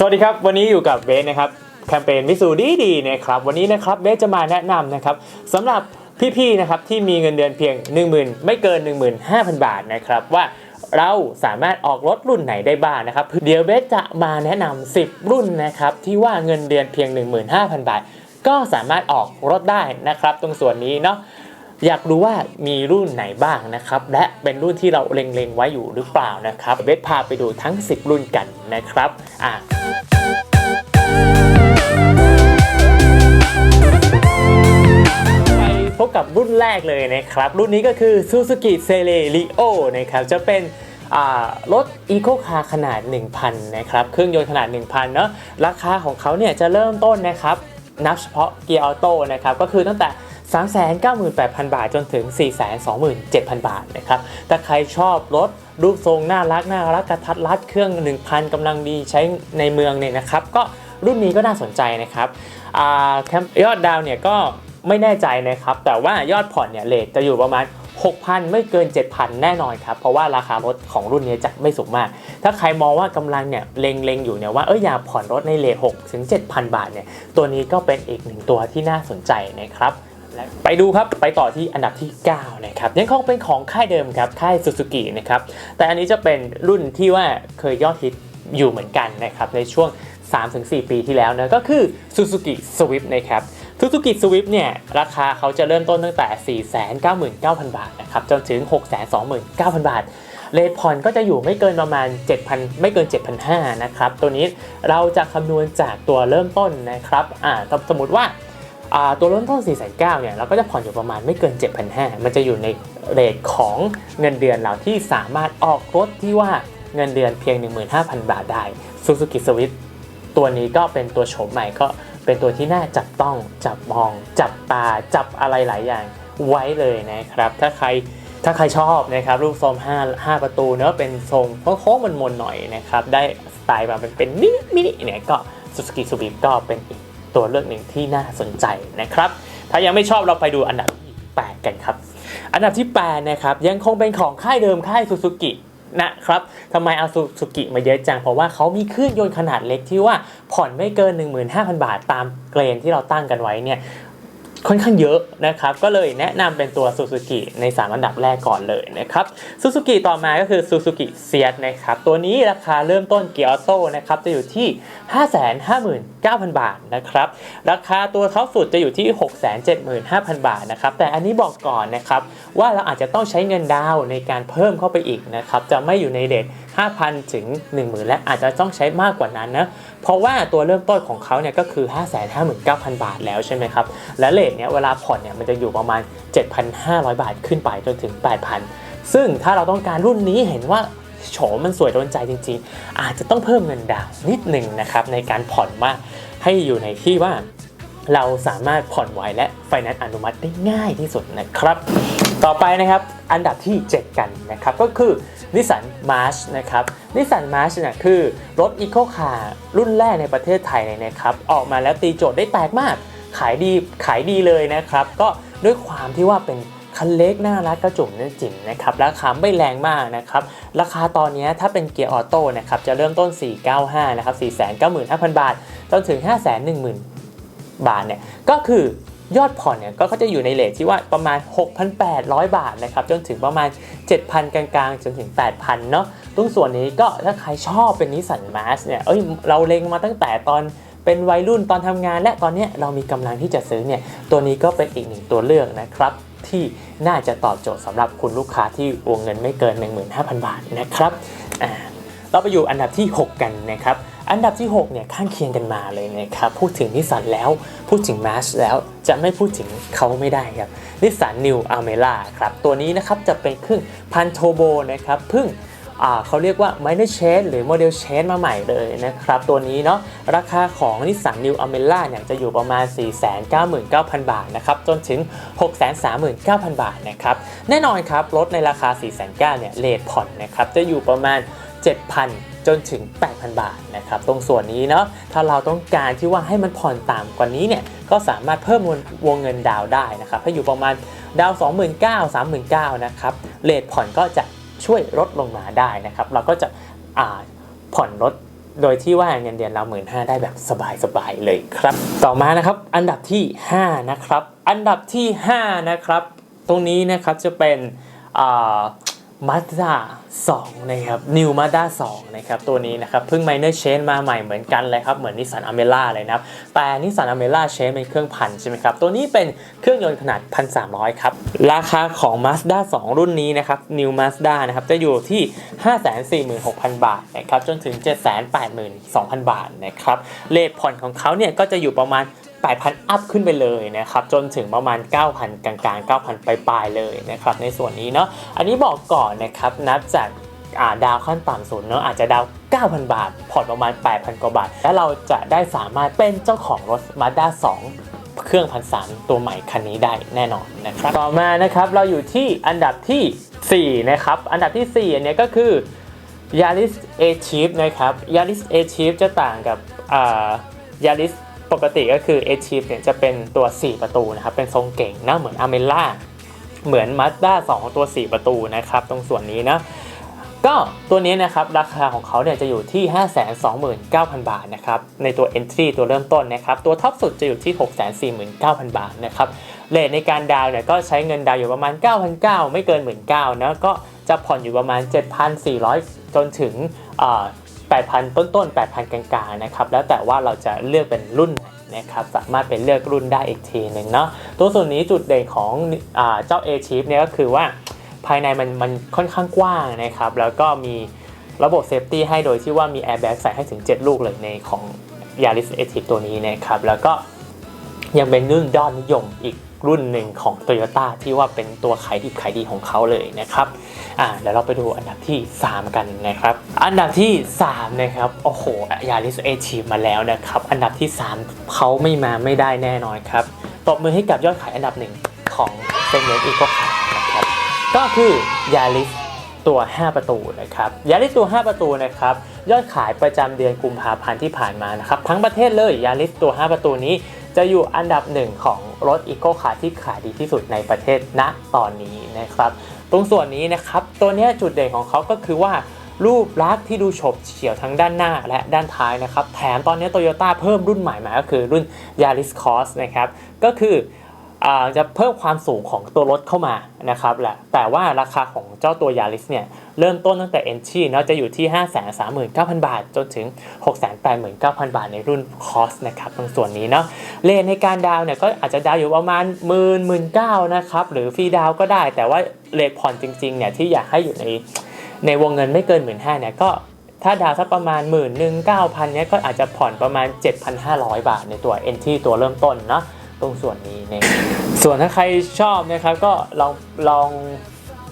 สวัสดีครับ วันนี้อยู่กับเบสนะครับแคมเปญมิสูดีดีนะครับวันนี้นะครับเบสจะมาแนะนำนะครับสำหรับพี่ๆนะครับที่มีเงินเดือนเพียง 10,000 ไม่เกิน 15,000 บาทนะครับว่าเราสามารถออกรถรุ่นไหนได้บ้างนะครับ เดี๋ยวเบสจะมาแนะนำ 10 รุ่นนะครับที่ว่าเงินเดือนเพียง 15,000 บาท ก็สามารถออกรถได้นะครับ ตรงส่วนนี้เนาะ อยากรู้ว่ามีรุ่นไหนบ้างนะครับ และเป็นรุ่นที่เราเล็งๆไว้อยู่หรือเปล่านะครับเบสพาไปดูทั้ง 10 รุ่นกันนะครับอะไปพบกับรุ่นแรกเลยนะครับ รุ่นนี้ก็คือ Suzuki c e l e r i o นะครับ จะเป็นรถ Eco Car ขนาด 1,000 นะครับ เครื่องยนต์ขนาด 1,000 เนาะราคาของเขาเนี่ยจะเริ่มต้นนะครับ นับเฉพาะเกียร์ออโต้นะครับ ก็คือตั้งแต่ 398,000 บาทจนถึง 427,000 บาทนะครับถ้าใครชอบรถรูปทรงน่ารักน่ารักกระทัดรัดเครื่อง 1,000กำลังดีใช้ในเมืองเนี่ยนะครับ ก็รุ่นนี้ก็น่าสนใจนะครับอยอดดาวเนี่ยก็ไม่แน่ใจนะครับ แต่ว่ายอดผ่อนเนี่ยเลทจะอยู่ประมาณ 6,000 ไม่เกิน 7,000 แน่นอนครับ เพราะว่าราคารถของรุ่นนี้จะไม่สูงมาก ถ้าใครมองว่ากำลังเนี่ยเล็งๆอยู่เนี่ยว่าเอออยากผ่อนรถในเลท6ถึง7,000 บาทเนี่ยตัวนี้ก็เป็นอีกหนึ่งตัวที่น่าสนใจนะครับ ไปดูครับไปต่อที่อันดับที่ 9 นะครับยังคงเป็นของค่ายเดิมครับค่ายซูซูกินะครับแต่อันนี้จะเป็นรุ่นที่ว่าเคยยอดฮิตอยู่เหมือนกันนะครับในช่วง 3-4 ปีที่แล้วนะก็คือ Suzuki Swift นะครับ Suzuki Swift เนี่ยราคาเขาจะเริ่มต้นตั้งแต่ 499,000 บาทนะครับจนถึง 629,000 บาทเลทผ่อนก็จะอยู่ไม่เกินประมาณ 7,000 ไม่เกิน 7,500นะครับตัวนี้เราจะคำนวณจากตัวเริ่มต้นนะครับอ่าสมมติว่าอ่า ตัวเริ่มต้น 4 9 0 0เนี่ยเราก็จะผ่อนอยู่ประมาณไม่เกิน 7,500 มันจะอยู่ในเรทของเงินเดือนเราที่สามารถออกรถที่ว่าเงินเดือนเพียง 15,000 บาทได้ Suzuki Swift ตัวนี้ก็เป็นตัวโฉมใหม่ก็เป็นตัวที่น่าจับต้องจับมอง จับตาจับอะไรหลายอย่างไว้เลยนะครับ ถ้าใครถ้าใครชอบนะครับรูปทรง5 5 ประตูเนอะเป็นทรงโค้งๆมนๆหน่อยนะครับ ได้สไตล์มาเป็นเป็นมินิมินิเนี่ยก็ Suzuki Swift ก็เป็นอีก ตัวเลือกหนึ่งที่น่าสนใจนะครับ ถ้ายังไม่ชอบเราไปดูอันดับที่ 8 กันครับ อันดับที่8นะครับยังคงเป็นของค่ายเดิมค่ายซูซูกินะครับทำไมเอาซูซูกิมาเยอะจัง เพราะว่าเขามีเครื่องยนต์ขนาดเล็กที่ว่าผ่อนไม่เกิน 15,000 บาทตามเกรนที่เราตั้งกันไว้เนี่ย ค่อนข้างเยอะนะครับ ก็เลยแนะนำเป็นตัวซูซูกิใน 3 อันดับแรกก่อนเลยนะครับซูซูกิต่อมาก็คือซูซูกิเซียนะครับ ตัวนี้ราคาเริ่มต้นเกียร์ออโต้นะครับ จะอยู่ที่ 559,000 บาทนะครับ ราคาตัวท็อปสุดจะอยู่ที่ 675,000 บาทนะครับ แต่อันนี้บอกก่อนนะครับ ว่าเราอาจจะต้องใช้เงินดาวในการเพิ่มเข้าไปอีกนะครับ จะไม่อยู่ในเดท 5,000 ถึง 10,000 และอาจจะต้องใช้มากกว่านั้นนะ เพราะว่าตัวเริ่มต้นของเขาเนี่ยก็คือ 559,000 บาทแล้วใช่ไหมครับ และเลทเนี่ยเวลาผ่อนเนี่ยมันจะอยู่ประมาณ 7,500 บาทขึ้นไปจนถึง 8,000 ซึ่งถ้าเราต้องการรุ่นนี้เห็นว่าโฉมมันสวยโดนใจจริงๆ อาจจะต้องเพิ่มเงินดาวน์นิดหนึ่งนะครับในการผ่อนว่าให้อยู่ในที่ว่า เราสามารถผ่อนไหวและไฟแนนซ์อนุมัติได้ง่ายที่สุดนะครับ ต่อไปนะครับอันดับที่ 7 กันนะครับก็คือนิสสันมาร์ชนะครับนิสสันมาร์ชเนี่ยคือรถอีโคคาร์รุ่นแรกในประเทศไทยเลยนะครับ ออกมาแล้วตีโจทย์ได้แตกมาก ขายดีขายดีเลยนะครับ ก็ด้วยความที่ว่าเป็นคันเล็กน่ารักกระจุ่มนั่จิ๋มนะครับราคาไม่แรงมากนะครับ ราคาตอนนี้ถ้าเป็นเกียร์ออโต้นะครับจะเริ่มต้น 495 นะครับ 495,000 บาท จนถึง 510,000 บาทเนี่ยก็คือยอดผ่อนเนี่ยก็เขาจะอยู่ในเลทที่ว่าประมาณ 6,800 บาทนะครับจนถึงประมาณ 7,000 กลางๆ จนถึง 8,000 เนาะตรงส่วนนี้ก็ถ้าใครชอบเป็นนิสสันมาสเนี่ยเอ้ยเราเล็งมาตั้งแต่ตอนเป็นวัยรุ่นตอนทำงาน และตอนนี้เรามีกำลังที่จะซื้อเนี่ยตัวนี้ก็เป็นอีกหนึ่งตัวเลือกนะครับที่น่าจะตอบโจทย์สำหรับคุณลูกค้าที่วงเงินไม่เกิน 15,000 บาทนะครับเราไปอยู่อันดับที่ 6 กันนะครับ อันดับที่6เนี่ยข้างเคียงกันมาเลยนะครับพูดถึงนิสสันแล้วพูดถึงมาสแล้วจะไม่พูดถึงเขาไม่ได้ครับนิสสันนิวอเมล่าครับตัวนี้นะครับจะเป็นเครื่องพันโทโบนะครับเพิ่งเขาเรียกว่า minor change หรือ model change มาใหม่เลยนะครับตัวนี้เนาะราคาของนิสสันนิวอเมล่าเนี่ยจะอยู่ประมาณ 499,000 บาทนะครับจนถึง 639,000 บาทนะครับแน่นอนครับรถในราคา 499,000เนี่ยเลทผ่อนนะครับจะอยู่ประมาณ 7,000 จนถึง 8,000 บาทนะครับตรงส่วนนี้เนาะถ้าเราต้องการที่ว่าให้มันผ่อนต่ำกว่านี้เนี่ยก็สามารถเพิ่มวงเงินดาวได้นะครับให้อยู่ประมาณดาว 29,000 39,000นะครับเลทผ่อนก็จะช่วยลดลงมาได้นะครับเราก็จะอ่าผ่อนรถโดยที่ว่าเงินเดือนเราหมื่นห้าได้แบบสบายๆเลยครับ ต่อมานะครับอันดับที่ 5 นะครับ อันดับที่ 5 นะครับ ตรงนี้นะครับจะเป็น มาด้า2นะครับ New Mazda 2 นะครับ ตัวนี้นะครับ เพิ่ง minor change มาใหม่เหมือนกันเลยครับ เหมือนนิสสันอเมร่าเลยนะครับ แต่นิสสันอเมร่า change เป็นเครื่องพันใช่ไหมครับ ตัวนี้เป็นเครื่องยนต์ขนาด 1,300 ครับ ราคาของ Mazda 2 รุ่นนี้นะครับ New Mazda นะครับ จะอยู่ที่ 546,000 บาทนะครับ จนถึง 782,000 บาทนะครับเลทผ่อนของเขาเนี่ยก็จะอยู่ประมาณ 8,000 อัพขึ้นไปเลยนะครับจนถึงประมาณ 9,000 กลางๆ 9,000 ปลายๆเลยนะครับในส่วนนี้เนาะอันนี้บอกก่อนนะครับนับจากาดาวขั้นต่ำสุดเนาะอาจจะดาว 9,000 บาท ผ่อนประมาณ 8,000 กว่าบาท แล้วเราจะได้สามารถเป็นเจ้าของรถ Mazda 2เครื่องพันสามตัวใหม่คันนี้ได้แน่นอนนะครับ ต่อมานะครับเราอยู่ที่อันดับทีสี่4 นะครับ อันดับที่ 4 อันนี้ก็คือ Yaris A Chief นะครับ Yaris A Chief จะต่างกับอ่า Yaris ปกติก็คือ A Chief เนี่ยจะเป็นตัว 4 ประตูนะครับ เป็นทรงเก่งนะเหมือน a m e l a เหมือนม Mazda 2 ตัว 4 ประตูนะครับ ตรงส่วนนี้นะก็ตัวนี้นะครับราคาของเขาเนี่ยจะอยู่ที่ 529,000 บาทนะครับในตัว Entry ตัวเริ่มต้นนะครับตัวท็อปสุดจะอยู่ที่ 649,000 บาทนะครับเลทในการดาวเนี่ยก็ใช้เงินดาวอยู่ประมาณ 9,900 ไม่เกิน 19,000นะก็จะผ่อนอยู่ประมาณ 7,400 จนถึง 8,000 ต้นๆ 8,000 กลางๆ นะครับ แล้วแต่ว่าเราจะเลือกเป็นรุ่นไหนนะครับ สามารถเป็นเลือกรุ่นได้อีกทีหนึ่งเนาะ ตัวส่วนนี้จุดเด่นของอเจ้า A Chip เนี่ยก็คือว่าภายในมันมันค่อนข้างกว้างนะครับ แล้วก็มีระบบเซฟตี้ให้โดยที่ว่ามีแอร์แบ็กใส่ให้ถึง 7 ลูกเลยในของ Yaris a t i v ตัวนี้นะครับ แล้วก็ ยังเป็นรุ่นยอดนิยมอีกรุ่นหนึ่งของ Toyota ที่ว่าเป็นตัวขายดีขายดีของเขาเลยนะครับอ่าเดี๋ยวเราไปดูอันดับที่ 3 กันนะครับ อันดับที่ 3 นะครับ โอ้โหยาริสเอชีมาแล้วนะครับ อันดับที่ 3เขาไม่มาไม่ได้แน่นอนครับตบมือให้กับยอดขายอันดับหนึ่งของเซกเมนต์อีโคคาร์นะครับ ก็คือยาริสตัว 5 ประตูนะครับยาริสตัว 5 ประตูนะครับยอดขายประจำเดือนกุมภาพันธ์ที่ผ่านมานะครับทั้งประเทศเลยยาริสตัว 5 ประตูนี้ จะอยู่อันดับหนึ่งของรถอีโคคาร์ที่ขายดีที่สุดในประเทศณตอนนี้นะครับ ตรงส่วนนี้นะครับ ตัวนี้จุดเด่นของเขาก็คือว่ารูปลักษณ์ที่ดูฉบเฉี่ยวทั้งด้านหน้าและด้านท้ายนะครับ แถมตอนนี้โตโยต้าเพิ่มรุ่นใหม่มาก็คือรุ่น Yaris Cross นะครับ ก็คือ จะเพิ่มความสูงของตัวรถเข้ามานะครับแหละแต่ว่าราคาของเจ้าตัว Yaris เนี่ยเริ่มต้นตั้งแต่ Entry เนาะจะอยู่ที่ 539,000 บาท จนถึง 689,000 บาทในรุ่น Cross นะครับตรงส่วนนี้เนาะเลนในการดาวเนี่ยก็อาจจะดาวอยู่ประมาณหมื่นหมื่นเก้านะครับหรือฟรีดาวก็ได้ แต่ว่าเลทผ่อนจริงๆเนี่ยที่อยากให้อยู่ในในวงเงินไม่เกินหมื่นห้าเนี่ยก็ถ้าดาวสักประมาณหมื่นหนึ่งเก้าพันเนี่ยก็อาจจะผ่อนประมาณ 7,500 บาทในตัว NT ตัวเริ่มต้นเนาะ ตรงส่วนนี้เนี่ยส่วนถ้าใครชอบนะครับก็ลองลอง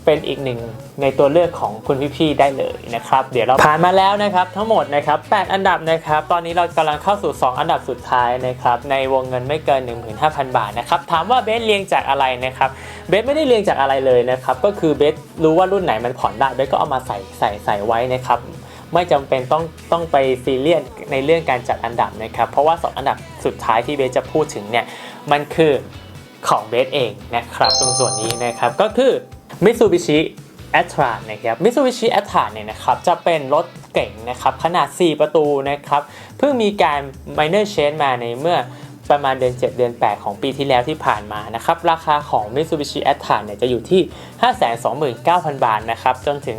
เป็นอีกหนึ่งในตัวเลือกของคุณพี่ๆได้เลยนะครับ เดี๋ยวเราผ่านมาแล้วนะครับ ทั้งหมดนะครับ 8 อันดับนะครับ ตอนนี้เรากำลังเข้าสู่ 2 อันดับสุดท้ายนะครับ ในวงเงินไม่เกิน 15,000 บาทนะครับ ถามว่าเบสเรียงจากอะไรนะครับ เบสไม่ได้เรียงจากอะไรเลยนะครับ ก็คือเบสรู้ว่ารุ่นไหนมันผ่อนได้ เบสก็เอามาใส่ใส่ใส่ไว้นะครับ ไม่จำเป็นต้องต้องไปซีเรียสในเรื่องการจัดอันดับนะครับ เพราะว่า 2 อันดับสุดท้ายที่เบสจะพูดถึงเนี่ยมันคือของเบสเองนะครับ ตรงส่วนนี้นะครับก็คือ Mitsubishi a t r a นะครับ Mitsubishi a t r a เนี่ยนะครับจะเป็นรถเก่งนะครับขนาด 4 ประตูนะครับเพิ่งมีการ minor change มาในเมื่อ ประมาณเดือน 7 เดือน 8 ของปีที่แล้วที่ผ่านมานะครับราคาของ Mitsubishi a t r a เนี่ยจะอยู่ที่ 529,000 บาทนะครับจนถึง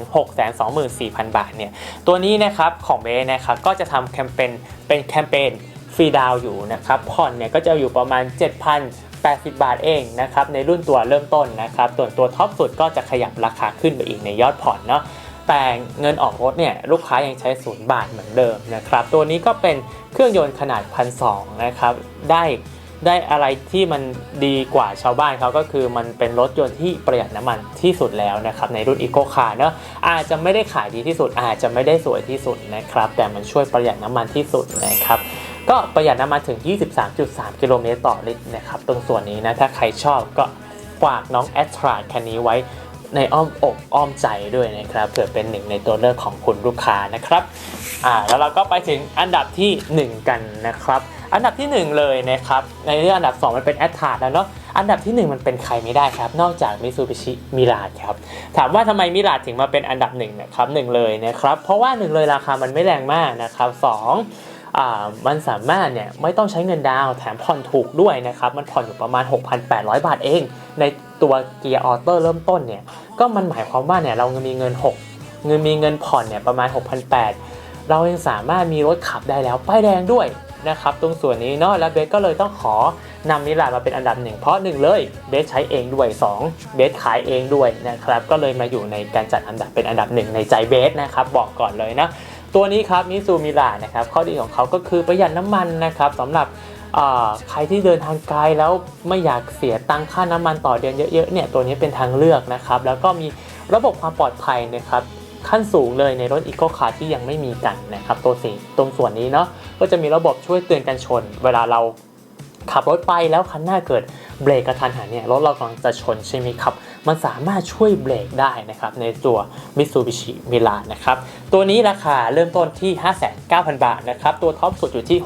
624,000 บาทเนี่ยตัวนี้นะครับของเบสนะครับก็จะทำแคมเปญเป็นแคมเปญฟรีดาวอยู่นะครับผ่อนเนี่ยก็จะอยู่ประมาณ 7,000 80 บาทเองนะครับในรุ่นตัวเริ่มต้นนะครับส่วนตัวท็อปสุดก็จะขยับราคาขึ้นไปอีกในยอดผ่อนเนาะ แต่เงินออกรถเนี่ยลูกค้ายังใช้ศูนย์บาทเหมือนเดิมนะครับ ตัวนี้ก็เป็นเครื่องยนต์ขนาดพันสองนะครับ ได้ได้อะไรที่มันดีกว่าชาวบ้านเขาก็คือมันเป็นรถยนต์ที่ประหยัดน้ำมันที่สุดแล้วนะครับในรุ่นอีโคคาร์เนาะอาจจะไม่ได้ขายดีที่สุด อาจจะไม่ได้สวยที่สุดนะครับ แต่มันช่วยประหยัดน้ำมันที่สุดนะครับก็ประหยัดน้ำมันถึง 23.3 กิโลเมตรต่อลิตรนะครับ ตรงส่วนนี้นะ ถ้าใครชอบก็ฝากน้องแอตทราคันนี้ไว้ ในอ้อมอกอ้อมใจด้วยนะครับเผื่อเป็นหนึ่งในตัวเลือกของคุณลูกค้านะครับอ่าแล้วเราก็ไปถึงอันดับทีหนึ่1 กันนะครับ อันดับทีหนึ่1 เลยนะครับในเรื่องอันดับ 2 มันเป็นแอตทาร์แล้วเนาะอันดับทีหนึ่1 มันเป็นใครไม่ได้ครับ นอกจากมิซูบิชิมิราดครับถามว่าทำไมมิราดถึงมาเป็นอันดับหนึ่งนะครับหนึ่งเลยนะครับ เพราะว่าหนึ่งเลยราคามันไม่แรงมากนะครับสองอ่ามันสามารถเนี่ยไม่ต้องใช้เงินดาวน์แถมผ่อนถูกด้วยนะครับ มันผ่อนอยู่ประมาณ 6,800 บาทเอง ใน ตัวเกียร์ออโต้เริ่มต้นเนี่ยก็มันหมายความว่าเนี่ยเรามีเงิน 6 เงินมีเงินผ่อนเนี่ยประมาณ 6,800 เรายังสามารถมีรถขับได้แล้วป้ายแดงด้วยนะครับตรงส่วนนี้เนาะแล้วเบสก็เลยต้องขอนำมิลานมาเป็นอันดับหนึ่งเพราะหนึ่งเลยเบสใช้เองด้วยสองเบสขายเองด้วยนะครับก็เลยมาอยู่ในการจัดอันดับเป็นอันดับหนึ่งในใจเบสนะครับบอกก่อนเลยนะตัวนี้ครับมิซูมิลานะครับข้อดีของเขาก็คือประหยัดน้ำมันนะครับสำหรับ ใครที่เดินทางไกลแล้วไม่อยากเสียตังค่าน้ำมันต่อเดือนเยอะๆเนี่ยตัวนี้เป็นทางเลือกนะครับ แล้วก็มีระบบความปลอดภัยนะครับขั้นสูงเลยในรถอีโคคาร์ที่ยังไม่มีกันนะครับตัวสีตรงส่วนนี้เนาะก็จะมีระบบช่วยเตือนกันชน เวลาเราขับรถไปแล้วคันหน้าเกิดเบรกกระทันหันเนี่ยรถเรากำลังจะชนใช่ไหมครับ มันสามารถช่วยเบรกได้นะครับในตัว Mitsubishi Milan นะครับตัวนี้ราคาเริ่มต้นที่ 59,000 บาทนะครับตัวท็อปสุดอยู่ที่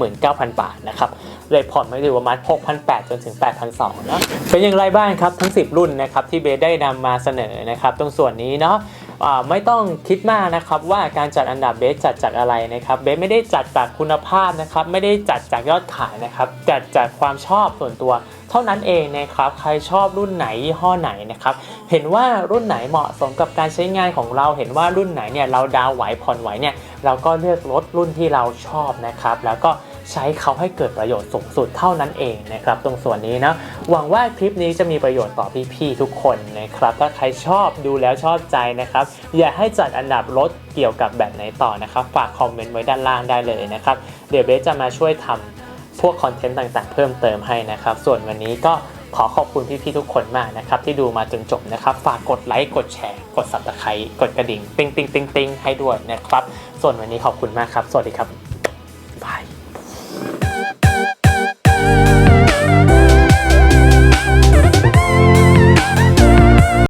619,000 บาทนะครับเลยผ่อนมาอยู่ประมาณ 6,800 จนถึง 8,200เนะเป็นอย่างไรบ้างครับทั้ง 10 รุ่นนะครับที่เบสได้นำมาเสนอนะครับตรงส่วนนี้เนาะ ไม่ต้องคิดมากนะครับว่าการจัดอันดับเบสจัดจากอะไรนะครับเบสไม่ได้จัดจากคุณภาพนะครับไม่ได้จัดจากยอดขายนะครับจัดจากความชอบส่วนตัว เท่านั้นเองนะครับใครชอบรุ่นไหนยี่ห้อไหนนะครับเห็นว่ารุ่นไหนเหมาะสมกับการใช้งานของเราเห็นว่ารุ่นไหนเนี่ยเราดาวไหวผ่อนไหวเนี่ยเราก็เลือกรถรุ่นที่เราชอบนะครับแล้วก็ ใช้เขาให้เกิดประโยชน์สูงสุดเท่านั้นเองนะครับตรงส่วนนี้นะหวังว่าคลิปนี้จะมีประโยชน์ต่อพี่ๆทุกคนนะครับถ้าใครชอบดูแล้วชอบใจนะครับ อยากให้จัดอันดับรถเกี่ยวกับแบบไหนต่อนะครับ ฝากคอมเมนต์ไว้ด้านล่างได้เลยนะครับ เดี๋ยวเบสจะมาช่วยทำพวกคอนเทนต์ต่างๆ เพิ่มเติมให้นะครับ ส่วนวันนี้ก็ขอขอบคุณพี่ๆทุกคนมากนะครับ ที่ดูมาจนจบนะครับ ฝากกดไลค์กดแชร์กด subscribe กดกระดิ่ง ติ๊งติ๊งติ๊งติ๊งให้ด้วยนะครับ ส่วนวันนี้ขอบคุณมากครับ สวัสดีครับ